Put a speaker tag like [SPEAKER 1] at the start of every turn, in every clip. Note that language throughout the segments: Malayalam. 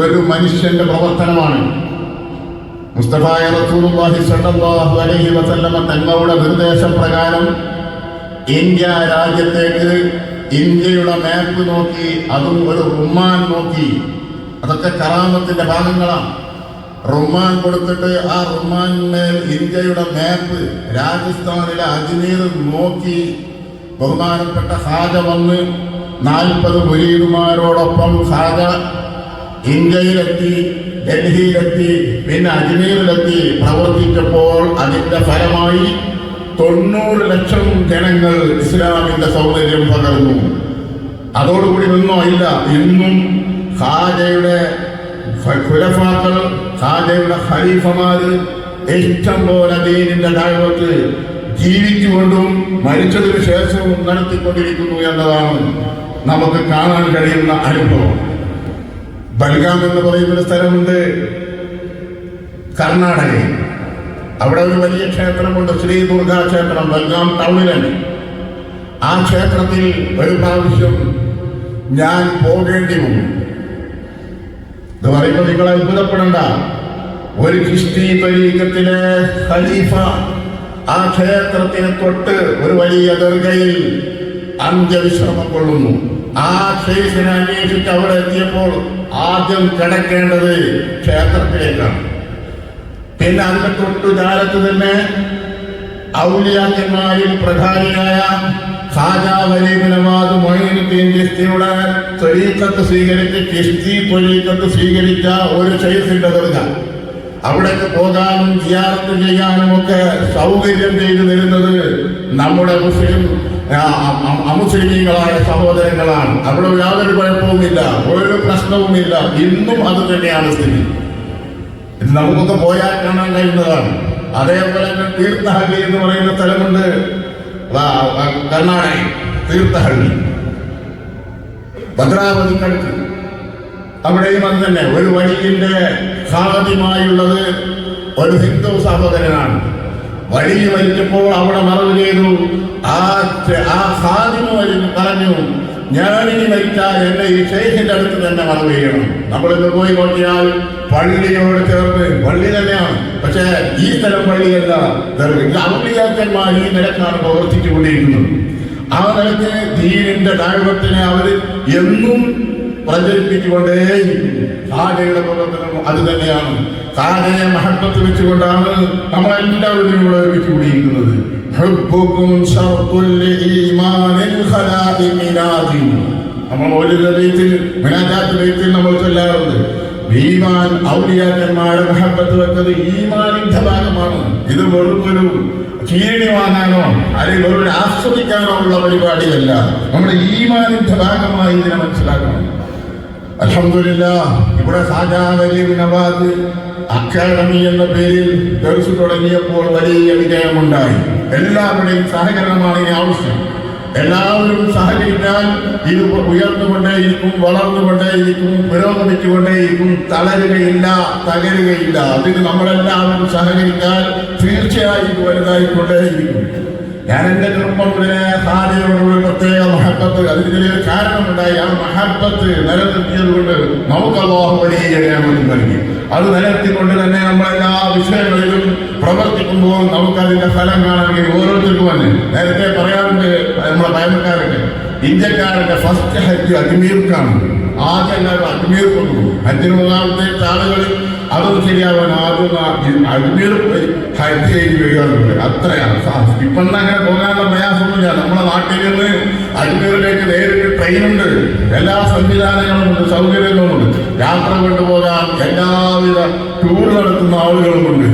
[SPEAKER 1] ഒരു മനുഷ്യന്റെ പ്രവർത്തനമാണ്. മുസ്തഫായ റസൂലുള്ളാഹി സ്വല്ലല്ലാഹു അലൈഹി വസല്ലമ ഇന്ത്യ രാജ്യത്തേക്ക് ഇന്ത്യയുടെ മാപ്പ് നോക്കി അതും ഒരു റുമാൻ നോക്കി. അതൊക്കെ കറാമത്തിന്റെ ഭാഗങ്ങളാണ്. റുമാൻ കൊടുത്തിട്ട് ആ റുമാനിന്മേൽ ഇന്ത്യയുടെ മാപ്പ് രാജസ്ഥാനിലെ അജ്മീർ നോക്കി ബഹുമാനപ്പെട്ട ഹാജ വന്ന് നാൽപ്പത് മുരീദുമാരോടൊപ്പം ഹാജ ഇന്ത്യയിലെത്തി ഡൽഹിയിലെത്തി പിന്നെ അജ്മീറിലെത്തി പ്രവർത്തിച്ചപ്പോൾ അതിന്റെ ഫലമായി തൊണ്ണൂറ് ലക്ഷം ജനങ്ങൾ ഇസ്ലാമിന്റെ സൗന്ദര്യം പകർന്നു. അതോടുകൂടി നിന്നോ ഇല്ല ഇന്നും ഖാജയുടെ ഖുലഫാക്കൾ ഖാജയുടെ ഖലീഫമാര് ഇഷ്ടം പോലെ ദീനിന്റെ ദൈവത്ത് ജീവിച്ചുകൊണ്ടും മരിച്ചതിനു ശേഷവും നടത്തിക്കൊണ്ടിരിക്കുന്നു എന്നതാണ് നമുക്ക് കാണാൻ കഴിയുന്ന അനുഭവം. ബൽഗാം എന്ന് പറയുന്നൊരു സ്ഥലമുണ്ട്. കർണാടകയിൽ അവിടെ ഒരു വലിയ ക്ഷേത്രമുണ്ട് ശ്രീ ദുർഗാ ക്ഷേത്രം ബൽഗാം ടൗണിലാണ്. ആ ക്ഷേത്രത്തിൽ ഒരു പ്രാവശ്യം ഞാൻ പോകേണ്ടി വന്നു. ഇത് പറയുമ്പോൾ നിങ്ങൾ അത്ഭുതപ്പെടണ്ട. ഒരു ക്രിസ്തി പരീക്കത്തിലെ ഖലീഫ ആ ക്ഷേത്രത്തിന് തൊട്ട് ഒരു വലിയ ദർഗയിൽ അന്ത്യവിശ്രമം കൊള്ളുന്നു. ആ ഷെയ്ഖിനെ അന്വേഷിച്ച് അവിടെ എത്തിയപ്പോൾ ആദ്യം കിടക്കേണ്ടത് ക്ഷേത്രത്തിലേക്കാണ്. പിന്നെ അതിന്റെ തൊട്ടു കാലത്ത് തന്നെ ഔലിയാക്കന്മാരിൽ പ്രധാനിയായ ഖാജാ മൊയ്നുദ്ദീൻ ചിസ്തിയുടെ ത്വരീക്കത്ത് സ്വീകരിച്ച് ചിസ്തി ത്വരീക്കത്ത് സ്വീകരിച്ച ഒരു ഷെയ്ഫിന്റെ ദുർഗ. അവിടേക്ക് പോകാനും ജിയാറത്ത് ചെയ്യാനും ഒക്കെ സൗകര്യം ചെയ്തു തരുന്നത് നമ്മുടെ മുസ്ലിം അമുസ്ലിമീങ്ങളായ സഹോദരങ്ങളാണ്. അവിടെ യാതൊരു കുഴപ്പവുമില്ല. ഒരു പ്രശ്നവുമില്ല. ഇന്നും അത് തന്നെയാണ് സ്ഥിതി. നമുക്കൊക്കെ പോയാൽ കാണാൻ കഴിയുന്നതാണ്. അതേപോലെ തന്നെ തീർത്ഥഹള്ളി എന്ന് പറയുന്ന സ്ഥലമുണ്ട്. കർണാടകയിൽ. തീർത്ഥഹള്ളി. ഭദ്രാവതി കണക്ക് അവിടെയും അത് തന്നെ. ഒരു വഴിയിന്റെ സാധ്യമായുള്ളത് ഒരു ഹിന്ദു സഹോദരനാണ്. വഴി വലിച്ചപ്പോൾ അവിടെ മറവ് ചെയ്തു. ആ ആ സാധിമ വരുന്നു പറഞ്ഞു. ഞാനിനി മരിച്ചാൽ എന്റെ ഈ ശേഷിന്റെ അടുത്ത് തന്നെ മറവ് ചെയ്യണം. നമ്മൾ ഇന്ന് പോയി നോക്കിയാൽ പള്ളിയോട് ചേർന്ന് പള്ളി തന്നെയാണ്. പക്ഷേ ഈ തരം പള്ളിയല്ല. അമ്പിയാക്കന്മാർ ഈ നിരക്കാണ് പ്രവർത്തിച്ചുകൊണ്ടിരിക്കുന്നത്. ആ നിലയ്ക്ക് ദീനിന്റെ ദൈവത്തിനെ അവർ എന്നും പ്രചരിപ്പിച്ചുകൊണ്ടേയിരിക്കും സാധയുടെ പ്രവർത്തനം അത് തന്നെയാണ്. സാധനയെ മഹത്വത്ത് വെച്ചുകൊണ്ടാണ് നമ്മളെല്ലാവരും ഇവിടെ ഒരുമിച്ച് കൂടിയിരിക്കുന്നത്. നമ്മൾ ഒരു ലയത്തിൽ നമ്മൾ ചൊല്ലാറുണ്ട്. ഈമാൻ ഔലിയാക്കന്മാരുടെ മഹബത്ത് ഈമാനിന്റെ ഭാഗമാണ്. ഇത് വെറും ഒരു കീഴി വാങ്ങാനോ അല്ലെങ്കിൽ ആസ്വദിക്കാനോ ഉള്ള പരിപാടിയല്ല. നമ്മുടെ ഈമാനിന്റെ ഭാഗമായി ഇതിനെ മനസ്സിലാക്കണം. അൽഹംദുലില്ല ഇവിടെ ഷാജാ വലീബ് അക്കാദമി എന്ന പേരിൽ ദർശു തുടങ്ങിയപ്പോൾ വലിയ വിജയമുണ്ടായി. എല്ലാവരുടെയും സഹകരണമാണ് ഇനി ആവശ്യം. എല്ലാവരും സഹകരിച്ചാൽ ഇത് ഉയർന്നുകൊണ്ടേയിരിക്കും വളർന്നുകൊണ്ടേയിരിക്കും പുരോഗമിച്ചുകൊണ്ടേയിരിക്കും തളരുകയില്ല തകരുകയില്ല. അതിന് നമ്മളെല്ലാവരും സഹകരിച്ചാൽ തീർച്ചയായും വലുതായിക്കൊണ്ടേയിരിക്കും. ഞാൻ എന്റെ ചെറുപ്പം മുതലേ ഹാദിയോടുള്ള പ്രത്യേക മഹബത്ത് അതിന് ചെറിയൊരു കാരണമുണ്ടായി. ആ മഹബത്ത് നിലനിർത്തിയത് കൊണ്ട് നമുക്ക് അള്ളാഹു വലിയ നിയമത്തിൽ നൽകി അത് നിലനിർത്തിക്കൊണ്ട് തന്നെ നമ്മളെല്ലാ വിഷയങ്ങളിലും പ്രവർത്തിക്കുമ്പോൾ നമുക്ക് അതിന്റെ ഫലം കഴിയും. ഓരോരുത്തർക്കും തന്നെ നേരത്തെ പറയാറുണ്ട് നമ്മളെ ഭയങ്കരക്കാരൊക്കെ ഇന്ത്യക്കാരുടെ ഫസ്റ്റ് ഹജ്ജ് അജ്മീർക്കാണ്. ആദ്യം എല്ലാവരും അജ്മീർ കൊണ്ടുപോകും. ഹജ്ജിന് മൂന്നാമത്തെ ആളുകൾ അതൊന്നും ശരിയാവാൻ ആദ്യം അജ്മീർ ഹജ്ജ് വരികയാണുള്ളത് അത്രയാണ് സാഹസം. ഇപ്പം അങ്ങനെ പോകാനുള്ള പ്രയാസമൊന്നുമില്ല. നമ്മുടെ നാട്ടിൽ നിന്ന് അജ്മീറിലേക്ക് നേരിട്ട് ട്രെയിനുണ്ട്. എല്ലാ സംവിധാനങ്ങളുമുണ്ട് സൗകര്യങ്ങളുമുണ്ട് യാത്ര കൊണ്ടുപോകാൻ എല്ലാവിധ ടൂർ നടത്തുന്ന ആളുകളുമുണ്ട്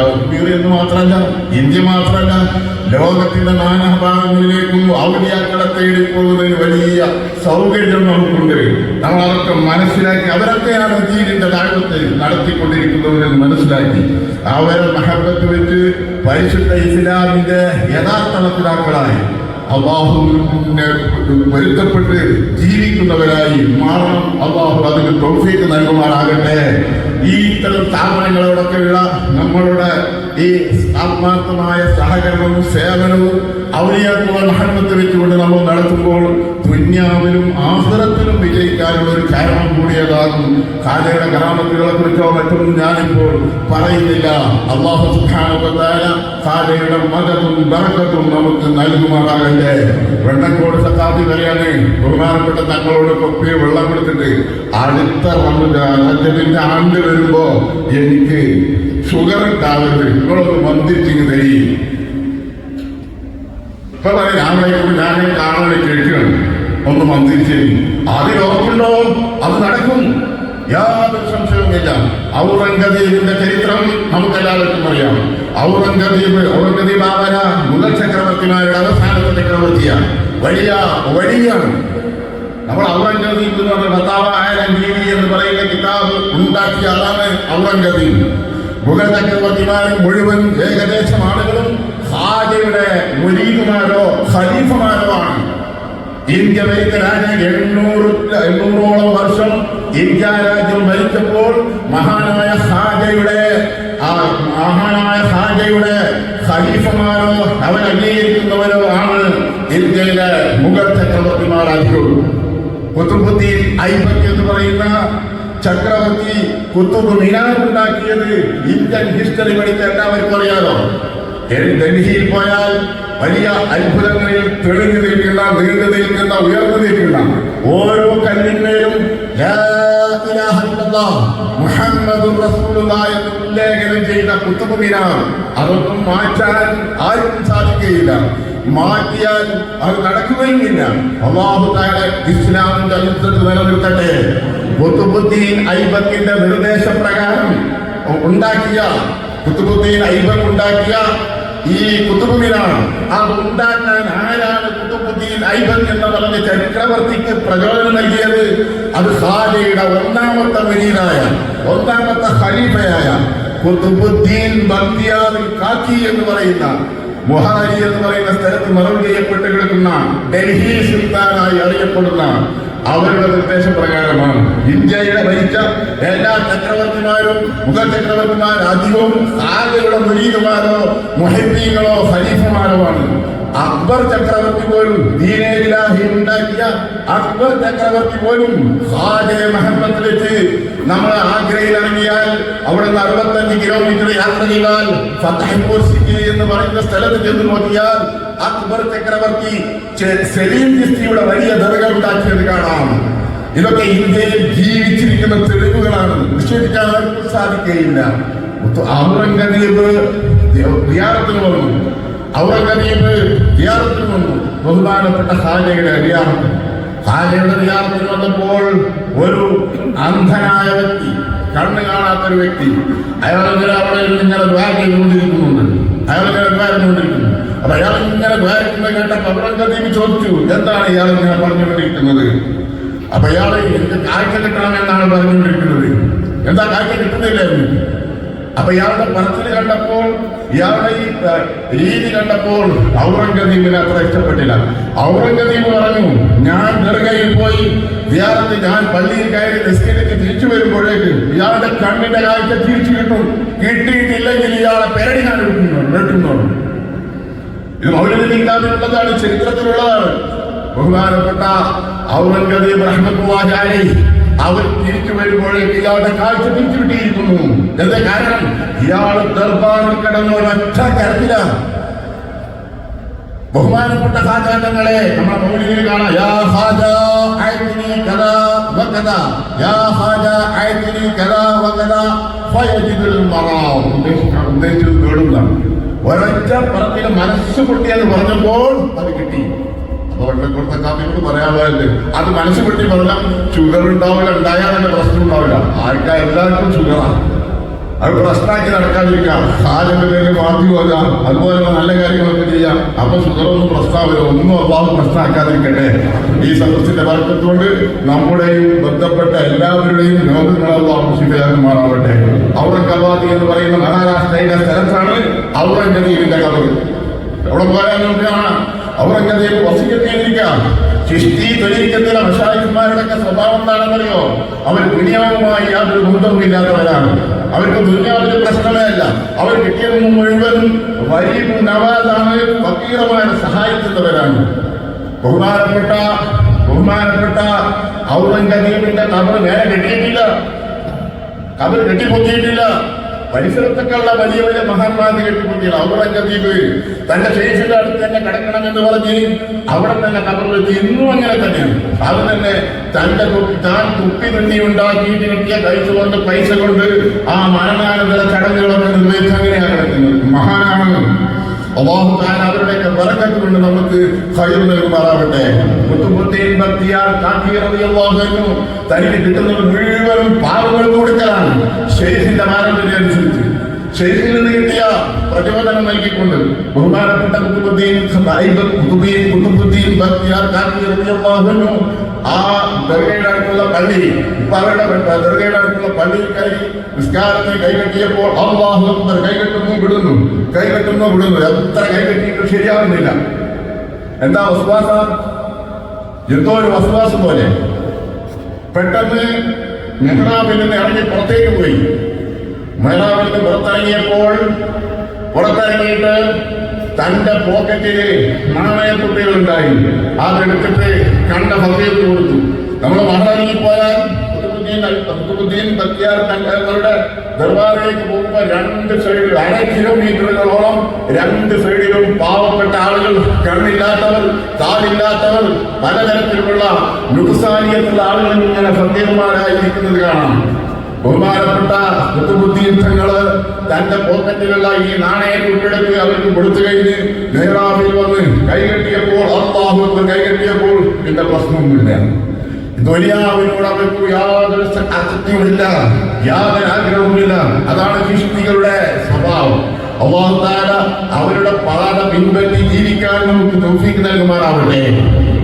[SPEAKER 1] അജ്മീർ എന്ന് മാത്രമല്ല ഇന്ത്യ മാത്രമല്ല ലോകത്തിന്റെ നാനാഭാഗങ്ങളിലേക്കും ഔലിയാക്കളെ തേടി പോകുന്നതിന് വലിയ സൗകര്യം നമുക്കുണ്ട് നമ്മൾ അതൊക്കെ മനസ്സിലാക്കി അവരൊക്കെയാണ് ദീനിന്റെ ദാഴ്വത്ത് നടത്തിക്കൊണ്ടിരിക്കുന്നവരെന്ന് മനസ്സിലാക്കി. അവരെ മഹബത്ത് വെച്ച് പരിശുദ്ധ ഇസ്ലാമിന്റെ യഥാർത്ഥത്തിലാക്കളായി അള്ളാഹുവിനെ പൊരുത്തപ്പെട്ട് ജീവിക്കുന്നവരായി മാറണം. അള്ളാഹു അതിന് തൗഫീക്ക് നൽകുമാറാകട്ടെ. ഈ ഇത്തരം സ്ഥാപനങ്ങളോടൊക്കെയുള്ള നമ്മളുടെ ഈ ആത്മാർത്ഥമായ സഹകരണവും സേവനവും അവരിയാക്കുള്ള മഹത്വത്തെ വെച്ചുകൊണ്ട് നമ്മൾ നടത്തുമ്പോൾ ദുന്യാവിലും ആഹ്റത്തിലും വിജയിക്കാനുള്ള ഒരു കാരണം കൂടിയതാകും കാലയുടെ ഗ്രാമത്തികളെ കുറിച്ചോ മറ്റൊന്നും ഞാനിപ്പോൾ പറയുന്നില്ല. അള്ളാഹു സുഖാനുപത്തായ കാലയുടെ മതവും ബറക്കത്തും നമുക്ക് നൽകുമാറാകട്ടെ. വെണ്ണക്കോട് സത്താത്തി വരെയാണ് ബഹുമാനപ്പെട്ട തങ്ങളോട് കൊപ്പി വെള്ളം കൊടുത്തിട്ട് അടുത്ത റജബിന്റെ ആണ്ട് വരുമ്പോ എനിക്ക് ഷുഗർ ഉണ്ടാവരുത് നിങ്ങളൊന്ന് മന്ദിച്ചിങ് തരി. ഇപ്പൊ പറയും രാവിലെ ഞാൻ കാണാൻ കേൾക്കുകയാണ്. ഒന്ന് മന്ത്രിച്ച് അതിൽ ഉറപ്പുണ്ടോ? അത് നടക്കും. യാതൊരു സംശയവുമില്ല. ഔറംഗസീബിന്റെ ചരിത്രം നമുക്കെല്ലാവർക്കും അറിയാം. ഔറംഗസീബ് ഔറംഗസീബ് ആവര മുഗൾ ചക്രവർത്തിമാരുടെ അവസാനത്തെ ചക്രവർത്തിയാണ് വലിയ വഴിയാണ് നമ്മൾ ഔറംഗസീബ് എന്ന് പറഞ്ഞ ഭർത്താവ് ആയാലും ബീവി എന്ന് പറയുന്ന കിതാബ് ഉണ്ടാക്കിയ ആളാണ് ഔറംഗസീബ് മുഗൾ ചക്രവർത്തിമാർ മുഴുവൻ ഏകദേശം ആളുകളും ഹാജയുടെ മുരീദുമാരോ ഖലീഫമാരോ ആണ്. ഇന്ത്യ ഭരിച്ച രാജ്യം എണ്ണൂറ് എണ്ണൂറോളം വർഷം ഇന്ത്യ രാജ്യം ഭരിച്ചപ്പോൾ മഹാനായ ഹാജയുടെ മഹാനായ ഹാജയുടെ ഖലീഫമാരോ അവൻ അംഗീകരിക്കുന്നവരോ ആണ് ഇന്ത്യയിലെ മുഗൾ ചക്രവർത്തിമാർ അധികവും. കുത്തുബുദ്ദീൻ ഐബക് എന്ന് പറയുന്ന ചക്രവർത്തി കുത്തുബ് മിനാർ ഉണ്ടാക്കിയത് ഇന്ത്യൻ ഹിസ്റ്ററി പഠിച്ച എല്ലാവർക്കും അറിയാലോ. ഡൽഹിയിൽ പോയാൽ വലിയ അത്ഭുതങ്ങളിൽ തെളിഞ്ഞു നിൽക്കുന്ന നീണ്ടു നിൽക്കുന്ന ഉയർന്നു നിൽക്കുന്ന ഓരോ കല്ലിന്മേലും ലാ ഉല്ലേഖനം ചെയ്ത കുത്തുബ് മിനാർ. അതൊന്നും മാറ്റാൻ ആർക്കും സാധിക്കുകയില്ല. മാറ്റിയാൽ അത് നടക്കുകയുമില്ല അള്ളാഹു താല ഇസ്ലാമിന്റെ യുദ്ധത്തിൽ നിലനിർത്തട്ടെ കുത്തുബുദ്ദീൻ ഐബക്കിന്റെ നിർദ്ദേശപ്രകാരം ഉണ്ടാക്കിയ കുത്തുബുദ്ദീൻ ഐബക്ക് ഉണ്ടാക്കിയ ഈ കുത്തുബുദ്ദീനാണ് അത് ഉണ്ടാക്കാൻ ആരാണ് കുത്തുബുദ്ദീൻ ഐബൽ എന്ന് പറഞ്ഞ ചക്രവർത്തിക്ക് പ്രചോദനം നൽകിയത് അത് ഖാജയുടെ ഒന്നാമത്തെ വരീനായ ഒന്നാമത്തെ ഖലീഫയായ കുത്തുബുദ്ദീൻ ബക്തിയാറിൽ കാക്കി എന്ന് പറയുന്ന മുഹാരി എന്ന് പറയുന്ന സ്ഥലത്ത് മറവ് ചെയ്യപ്പെട്ട് കിടക്കുന്ന ഡൽഹി സുൽത്താനായി അറിയപ്പെടുന്ന അവരുടെ നിർദ്ദേശപ്രകാരമാണ് ഇന്ത്യയുടെ ഭരിച്ച എല്ലാ ചക്രവർത്തിമാരും മുഖ ചക്രവർത്തിമാർ അധികവും ആകെയുള്ള മുരീദുമാരോ മുഹബീങ്ങളോ ഖലീഫമാരോ ആണ്. അക്ബർ ചക്രവർത്തി പോലും ദീനേലാഹി ഉണ്ടാക്കിയ അക്ബർ ചക്രവർത്തി പോലും മഹബത്ത് വെച്ച് നമ്മൾ ആഗ്രയിൽ ഇറങ്ങിയാൽ അവിടെ നിന്ന് അറുപത്തഞ്ച് കിലോമീറ്റർ യാത്ര ചെയ്താൽ ഫത്തഹ്പൂർ സിറ്റി എന്ന് പറയുന്ന സ്ഥലത്ത് ചെന്ന് നോക്കിയാൽ അക്ബർ ചക്രവർത്തി സെലീം ചിസ്തിയുടെ വലിയ ദർഗ ഉണ്ടാക്കിയത് കാണാം. ഇതൊക്കെ ഇന്ത്യയിൽ ജീവിച്ചിരിക്കുന്ന തെളിവുകളാണ്. നിഷേധിക്കാൻ സാധിക്കുകയില്ല. ഔറംഗസീബ് വന്നു ഔറംഗസീബ് വിഹാരത്തിന് വന്നു. ബഹുമാനപ്പെട്ട ഹാജയുടെ വിഹാരത്തിന് ഹാജയുടെ വിഹാരത്തിന് വന്നപ്പോൾ ഒരു അന്ധനായ വ്യക്തി കണ്ണ് കാണാത്ത ഒരു വ്യക്തി അയാൾ ഇങ്ങനെ അവിടെ ഇങ്ങനെ ദ്വാര ചെയ്തുകൊണ്ടിരിക്കുന്നുണ്ട് അയാൾ ഇങ്ങനെ ദ്വാരിച്ചുകൊണ്ടിരിക്കുന്നു അപ്പൊ അയാൾ ഇങ്ങനെ ദ്വാരിക്കുന്നത് കേട്ട ഔറംഗസീബ് ചോദിച്ചു എന്താണ് ഇയാൾ ഇങ്ങനെ പറഞ്ഞുകൊണ്ടിരിക്കുന്നത്? അപ്പൊ ഇയാൾ എനിക്ക് കാഴ്ച കിട്ടണം എന്നാണ് പറഞ്ഞുകൊണ്ടിരിക്കുന്നത്. എന്താ കാഴ്ച കിട്ടുന്നില്ല? എന്ന് അപ്പൊ ഇയാളുടെ പറച്ചിൽ കണ്ടപ്പോൾ ഇയാളുടെ ഈ രീതി കണ്ടപ്പോൾ ഔറംഗസീബിന് അത്ര ഇഷ്ടപ്പെട്ടില്ല. ഔറംഗസീബ് പറഞ്ഞു ഞാൻ ദർഗയിൽ പോയി ഇയാൾക്ക് ഞാൻ പള്ളിയിൽ കയറി നിസ്കരിച്ച് തിരിച്ചു വരുമ്പോഴേക്ക് ഇയാളുടെ കണ്ണിന്റെ കാഴ്ച തിരിച്ചു കിട്ടും. കിട്ടിയിട്ടില്ലെങ്കിൽ ഇയാളെ പേടി ഞാൻ വെട്ടുന്നു വെട്ടുന്നുണ്ട് ഇത് മൗലിക കിതാബിലുള്ളതാണ് ചരിത്രത്തിലുള്ളതാണ്. ബഹുമാനപ്പെട്ട ഔറംഗസീബ് അലൈഹി അവർ തിരിച്ചു വരുമ്പോഴേക്ക് ഇയാളുടെ കാഴ്ച തിരിച്ചു കിട്ടിയിരിക്കുന്നു എന്താ കാരണം? ഇയാൾ ദർബാറിൽ കിടന്ന ഒരൊറ്റ കരത്തിലാണ്. ബഹുമാനപ്പെട്ട സാധാരണങ്ങളെ നമ്മുടെ മൗലിയിൽ കാണാം. യാ ഖാജ ഐതിനി കദാ വകദ യാ ഖാജ ഐതിനി കദാ വകദ ഫയജിദുൽ മറാം ഉദ്ദേശിച്ച- ഉദ്ദേശിച്ചത് നേടുന്നതാണ് ഒരൊറ്റ പറത്തിൽ മനസ്സ് പൊട്ടിയെന്ന് പറഞ്ഞപ്പോൾ അത് കിട്ടി. അപ്പൊ കൊടുത്ത കാപ്പിനോട് പറയാനുള്ളതല്ലേ? അത് മനസ്സ് പൊട്ടി പറഞ്ഞാൽ ഷുഗർ ഉണ്ടാവില്ല ഉണ്ടായാൽ തന്നെ പ്രശ്നം ഉണ്ടാവില്ല. ആൾക്കാർ എല്ലാവർക്കും ഷുഗറാണ് അത് പ്രശ്നമാക്കി നടക്കാതിരിക്കാം. കാലിന്റെ പേര് മാറ്റി പോകാം അതുപോലെ നല്ല കാര്യങ്ങളൊക്കെ ചെയ്യാം. അപ്പൊ ഷുഗറൊന്നും പ്രശ്നമാവില്ല. ഒന്നും അഭാവം പ്രശ്നമാക്കാതിരിക്കട്ടെ. ഈ സദസ്സിന്റെ വർക്കത്തോട് നമ്മുടെയും ബന്ധപ്പെട്ട എല്ലാവരുടെയും രോഗങ്ങൾ അള്ളാഹു ശിവയാകുമാറാവട്ടെ ഔറംഗബാദി എന്ന് പറയുന്ന മഹാരാഷ്ട്രയിലെ സ്ഥലത്താണ് ഔറംഗസീബിന്റെ കഥകൾ അവിടെ പോയാൽ നോക്കുകയാണ് ഔറംഗസീബ് വസിക്കത്തിയിരിക്കാം ചിഷ്ടി തൊഴിലിക്കത്തിലെ മഷായിമാരുടെയൊക്കെ സ്വഭാവം എന്താണെന്നറിയോ? അവർ ദുനിയാവുമായി യാതൊരു ബന്ധവുമില്ലാത്തവരാണ് അവർക്ക് ദുനിയാവിന് പ്രശ്നമേ അല്ല. അവർ കിട്ടിയത് മുഴുവനും വലിയ നവാദാണ് ഫക്കീറമാരെ സഹായിക്കുന്നവരാണ് ബഹുമാനപ്പെട്ട ബഹുമാനപ്പെട്ട ഔറംഗസീബിന്റെ കബർ നേരെ കെട്ടിയിട്ടില്ല. കബർ കെട്ടിപ്പൊക്കിയിട്ടില്ല പരിസരത്തൊക്കെയുള്ള വലിയ വലിയ മഹാന്മാര് അവരുടെ ദ്വീപ് തന്റെ ശേഷിയുടെ അടുത്ത് തന്നെ കിടക്കണമെന്ന് പറഞ്ഞ് അവിടെ തന്നെ കബറിലെത്തി ഇന്നും അങ്ങനെ തന്നെയാണ്. അത് തന്നെ തന്റെ താൻ കുപ്പി തന്നെ ഉണ്ടാക്കിയിട്ട് കിട്ടിയ കഴിച്ചു കൊണ്ട് പൈസ കൊണ്ട് ആ മരണാനന്തര ചടങ്ങുകളൊക്കെ നിർവഹിച്ച് അങ്ങനെയാണ് കിടക്കുന്നത് മഹാനാണ്. അള്ളാഹു കൊണ്ട് നമുക്ക് നൽകുമാറാവട്ടെ തനിക്ക് കിട്ടുന്നത് മുഴുവനും പാവങ്ങൾ കൊടുക്കലാണ്. ശേഷിന്റെ പാരമ്പര്യം അനുസരിച്ച്. ഷെയ്ഖിൽ നിന്ന് കിട്ടിയ പ്രചോദനം നൽകിക്കൊണ്ട് ബഹുമാനപ്പെട്ട കുത്തുബുദ്ദീൻ സാഹിബ് കുത്തുബീൻ കുത്തുബുദ്ദീൻ ബക്തിയാർ ആ ദർഗയുടെ അടുത്തുള്ള പള്ളി അവരുടെ ദർഗയുടെ അടുത്തുള്ള പള്ളിയിൽ കയറി നിസ്കാരത്തിൽ കൈകെട്ടിയപ്പോൾ അള്ളാഹു അക്ബർ കൈകെട്ടുന്നു വിടുന്നു. കൈകെട്ടുന്നു വിടുന്നു. എത്ര കൈകെട്ടിയിട്ട് ശരിയാവുന്നില്ല. എന്താ വസുവാസം? എന്തോ ഒരു വസുവാസം പോലെ. പെട്ടെന്ന് മെഹ്റാബിൽ നിന്ന് ഇറങ്ങി പുറത്തേക്ക് പോയി. മെഹ്റാബിൽ നിന്ന് പുറത്തിറങ്ങിയപ്പോൾ പുറത്തിറങ്ങിയിട്ട് തന്റെ പോക്കറ്റിൽ നാണയക്കുട്ടികൾ ഉണ്ടായി അതെടുത്തിട്ട് കണ്ട ഭക്തിയത്ത് കൊടുത്തു. നമ്മൾ മഹാരാജിക്ക് പോയാൽ കുത്തുബുദ്ദീൻ ബക്തിയാർ തങ്ങളുടെ ദർബാറിലേക്ക് പോകുമ്പോൾ രണ്ട് സൈഡിൽ അര കിലോമീറ്ററുകളോളം രണ്ട് സൈഡിലും പാവപ്പെട്ട ആളുകൾ കണ്ണില്ലാത്തവർ കാലില്ലാത്തവർ പലതരത്തിലുള്ള നുക്സാനിയത്തുള്ള ആളുകൾ ഇങ്ങനെ സത്യന്മാരായിരിക്കുന്നത് കാണാം. ബഹുമാനപ്പെട്ട ബുദ്ധിയുദ്ധങ്ങൾ തന്റെ പോക്കറ്റിലുള്ള ഈ നാണയം നാണയത്തുണ്ടെടുത്ത് അവർക്ക് കൊടുത്തു കഴിഞ്ഞ് നേരാവിൽ വന്ന് കൈകെട്ടിയപ്പോൾ അള്ളാഹു കൈകെട്ടിയപ്പോൾ എന്റെ പ്രശ്നമൊന്നുമില്ല ദുനിയാവിനോട് അവർക്ക് യാതൊരു ആസക്തിയുമില്ല യാതൊരു ആഗ്രഹവുമില്ല. അതാണ് ഹിഷ്ടികളുടെ സ്വഭാവം. അള്ളാഹു അവരുടെ പാത പിൻപറ്റി ജീവിക്കാൻ നമുക്ക് തൗഫീക്ക് നൽകുമാറാവട്ടെ.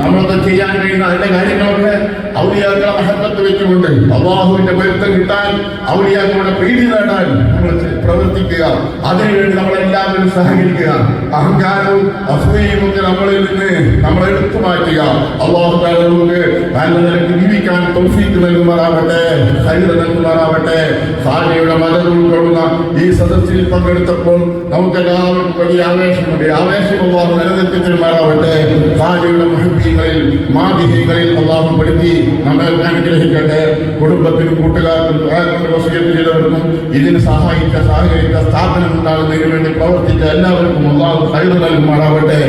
[SPEAKER 1] നമ്മളൊക്കെ ചെയ്യാൻ കഴിയുന്ന അതിന്റെ കാര്യങ്ങളൊക്കെ ഔലിയാക്കളെ മഹത്വത്തിൽ വെച്ചുകൊണ്ട് അള്ളാഹുവിന്റെ പൊരുത്തം കിട്ടാൻ ഔലിയാക്കളുടെ പ്രീതി നേടാൻ നമ്മൾ പ്രവർത്തിക്കുക. അതിനുവേണ്ടി നമ്മളെല്ലാവരും സഹകരിക്കുക. അഹങ്കാരവും അസൂയയും ഒക്കെ നമ്മളിൽ നിന്ന് നമ്മൾ എടുത്തു മാറ്റുക. അള്ളാഹു നമുക്ക് നല്ല നിലയ്ക്ക് ജീവിക്കാൻ തൗഫീക്ക് നൽകുമാറാവട്ടെ ഹരിത നൽകുമാറാവട്ടെ. സാരിയുടെ മതം ഉൾക്കൊള്ളുന്ന ഈ സദസ്സിൽ പങ്കെടുത്തപ്പോൾ നമുക്കെല്ലാവർക്കും വലിയ ആവേശമുണ്ട് ആവേശം അള്ളാഹു നിലനിർത്തി തരുമാറാവട്ടെ സാരിയുടെ മഹബീങ്ങളിൽ മാതിഹികളിൽ അള്ളാഹു പെടുത്തി നമ്മെ അനുഗ്രഹിക്കട്ടെ. കുടുംബത്തിനും കൂട്ടുകാർക്കും വസീയത്ത് ചെയ്തവർക്കും ഇതിന് സഹായിച്ച സഹകരിച്ച സ്ഥാപനം ഉണ്ടാകുന്നതിന് വേണ്ടി പ്രവർത്തിച്ച എല്ലാവർക്കും അള്ളാഹു ഹൈർ നൽകുമാറാവട്ടെ.